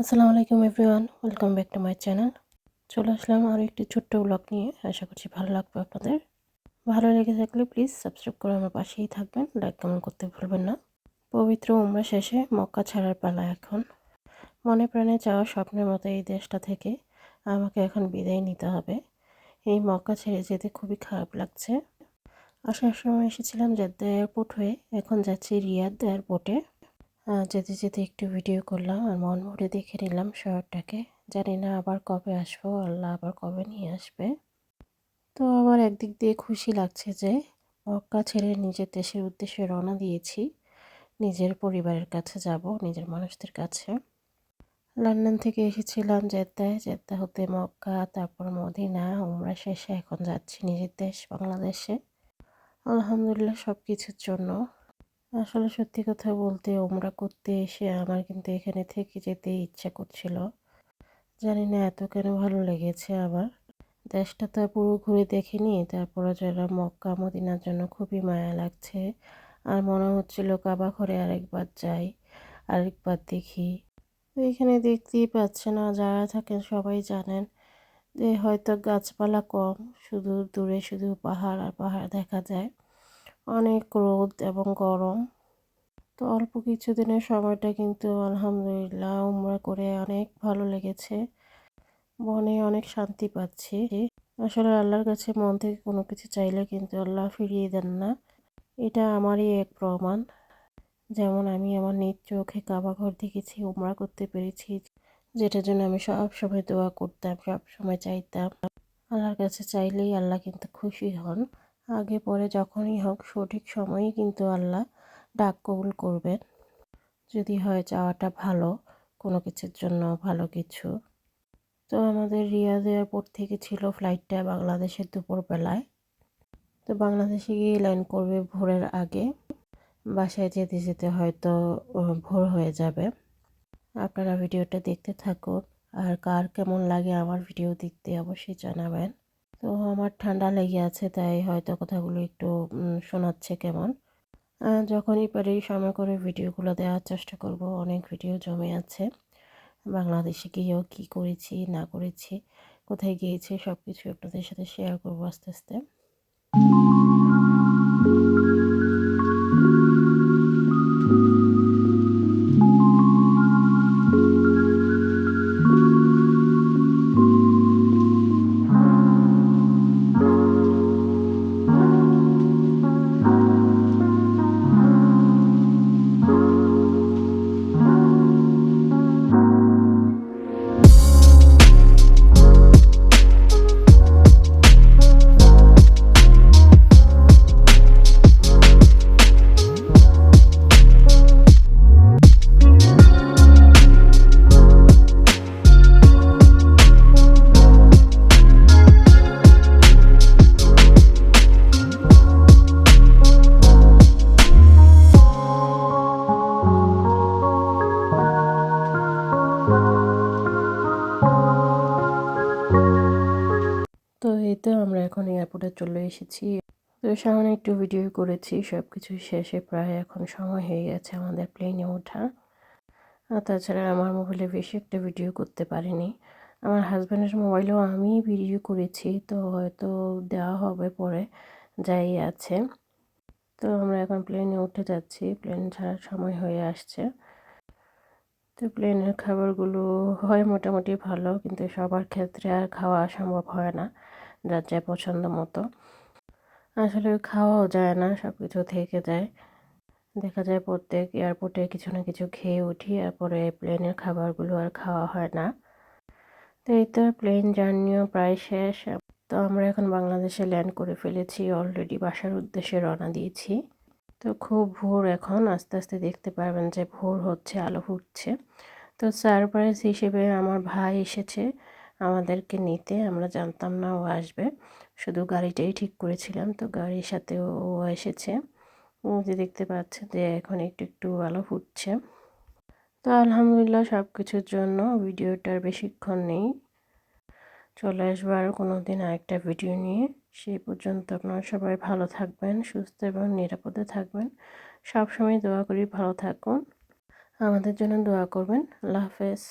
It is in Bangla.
আসসালামু আলাইকুম everyone, welcome back to my channel. চলে আসলাম আরও একটি ছোট্ট ব্লগ নিয়ে। আশা করছি ভালো লাগবে আপনাদের। ভালো লেগে থাকলে প্লিজ সাবস্ক্রাইব করে আমার পাশেই থাকবেন। লাইক, কমেন্ট করতে ভুলবেন না। পবিত্র উমরা শেষে মক্কা ছাড়ার পালা এখন। মনে প্রাণে চাওয়া স্বপ্নের মতো এই দেশটা থেকে আমাকে এখন বিদায় নিতে হবে। এই মক্কা ছেড়ে যেতে খুবই খারাপ লাগছে। আসার সময় এসেছিলাম জেদ্দা এয়ারপোর্ট হয়ে। এখন যাচ্ছি রিয়াদ এয়ারপোর্টে। যেতে যেতে একটু ভিডিও করলাম আর মন ভরে দেখে নিলাম শহরটাকে। জানি না আবার কবে আসব, আল্লাহ আবার কবে নিয়ে আসবে। তো আবার একদিক দিয়ে খুশি লাগছে যে মক্কা ছেড়ে নিজের দেশের উদ্দেশ্যে রওনা দিয়েছি। নিজের পরিবারের কাছে যাব, নিজের মানুষদের কাছে। লন্ডন থেকে এসেছিলাম জেদ্দায়। জেদ্দা হতে মক্কা, তারপর মদিনা, উমরা শেষে, এখন যাচ্ছি নিজের দেশ বাংলাদেশে। আলহামদুলিল্লাহ সব কিছুর জন্য। আসলে সত্যি কথা বলতে ওমরা করতে এসে আমার কিন্তু এখানে থেকে যেতে ইচ্ছা করছিল। জানি না এত কেন ভালো লেগেছে আমার দেশটা তো পুরো ঘুরে দেখিনি তারপরে যারা মক্কা, মদিনার জন্য খুবই মায়া লাগছে। আর মনে হচ্ছিল কাবা ঘরে আরেকবার যাই, আরেকবার দেখি। তো এখানে দেখতেই পাচ্ছে না যারা থাকেন সবাই জানেন যে হয়তো গাছপালা কম, শুধু দূরে শুধু পাহাড় আর পাহাড় দেখা যায়। অনেক রোদ এবং গরম। তো অল্প কিছুদিনের সময়টা কিন্তু আলহামদুলিল্লাহ উমরা করে অনেক ভালো লেগেছে। মনে অনেক শান্তি পাচ্ছি। আসলে আল্লাহর কাছে মন থেকে কোনো কিছু চাইলে কিন্তু আল্লাহ ফিরিয়ে দেন না। এটা আমারই এক প্রমাণ। যেমন আমি আমার নিজ চোখে কাবা ঘর দেখেছি, উমরা করতে পেরেছি, যেটার জন্য আমি সব সময় দোয়া করতাম, সব সময় চাইতাম। আল্লাহর কাছে চাইলেই আল্লাহ কিন্তু খুশি হন। আগে পরে যখনই হোক, সঠিক সময়ই কিন্তু আল্লাহ ডাক কবুল করবেন। যদি হয় চাওয়াটা ভালো, কোনো কিছুর জন্য ভালো কিছু। তো আমাদের রিয়াদ এয়ারপোর্ট থেকে ছিল ফ্লাইটটা বাংলাদেশের দুপুরবেলায়। তো বাংলাদেশে গিয়ে ল্যান্ড করবে ভোরের আগে। বাসায় যেতে যেতে হয়তো ভোর হয়ে যাবে। আপনারা ভিডিওটা দেখতে থাকুন। আর কার কেমন লাগে আমার ভিডিও দেখতে অবশ্যই জানাবেন। তো আমার ঠান্ডা লেগে আছে, তাই হয়তো কথাগুলো একটু শোনাচ্ছে কেমন। যখনই পারি সময় করে ভিডিওগুলো দেওয়ার চেষ্টা করব, অনেক ভিডিও জমে আছে। বাংলাদেশে গিয়েও কী করেছি, না করেছি, কোথায় গিয়েছি সব কিছু আপনাদের সাথে শেয়ার করব আস্তে আস্তে। এখন এয়ারপোর্টে চলে এসেছি। তো সামনে একটু ভিডিও করেছি সব কিছু শেষে প্রায় এখন সময় হয়ে গেছে আমাদের প্লেনে ওঠা। তাছাড়া আমার মোবাইলে বেশি একটা ভিডিও করতে পারিনি। আমার হাজব্যান্ডের মোবাইলেও আমি ভিডিও করেছি, তো হয়তো দেওয়া হবে পরে, যাই আছে। তো আমরা এখন প্লেনে উঠে যাচ্ছি প্লেন ছাড়ার সময় হয়ে আসছে। তো প্লেনের খাবারগুলো হয় মোটামুটি ভালো, কিন্তু সবার ক্ষেত্রে আর খাওয়া সম্ভব হয় না। যার যা পছন্দ মতো। আসলে খাওয়াও যায় না সব কিছু থেকে যায়। দেখা যায় প্রত্যেক এয়ারপোর্টে কিছু না কিছু খেয়ে উঠি, এরপরে প্লেনের খাবারগুলো আর খাওয়া হয় না। তো এই তো প্লেন জার্নিও প্রায় শেষ। তো আমরা এখন বাংলাদেশে ল্যান্ড করে ফেলেছি অলরেডি বাসার উদ্দেশ্যে রওনা দিয়েছি। তো খুব ভোর এখন, আস্তে আস্তে দেখতে পারবেন যে ভোর হচ্ছে, আলো ফুটছে। তো সারপ্রাইজ হিসেবে আমার ভাই এসেছে। আমাদেরকে নিতে, আমরা জানতাম না ও আসবে। শুধু গাড়িটাই ঠিক করেছিলাম, তো গাড়ির সাথে ও এসেছে। ও যে দেখতে পাচ্ছে যে এখন একটু একটু আলো ফুটছে। তো আলহামদুলিল্লাহ সব কিছুর জন্য ভিডিওটার বেশিক্ষণ নেই। চলে আসব আর কোনো দিন আরেকটা ভিডিও নিয়ে। সেই পর্যন্ত আপনারা সবাই ভালো থাকবেন, সুস্থ এবং নিরাপদে থাকবেন। সবসময় দোয়া করি, ভালো থাকুন। আমাদের জন্য দোয়া করবেন। আল্লাহ হাফেজ।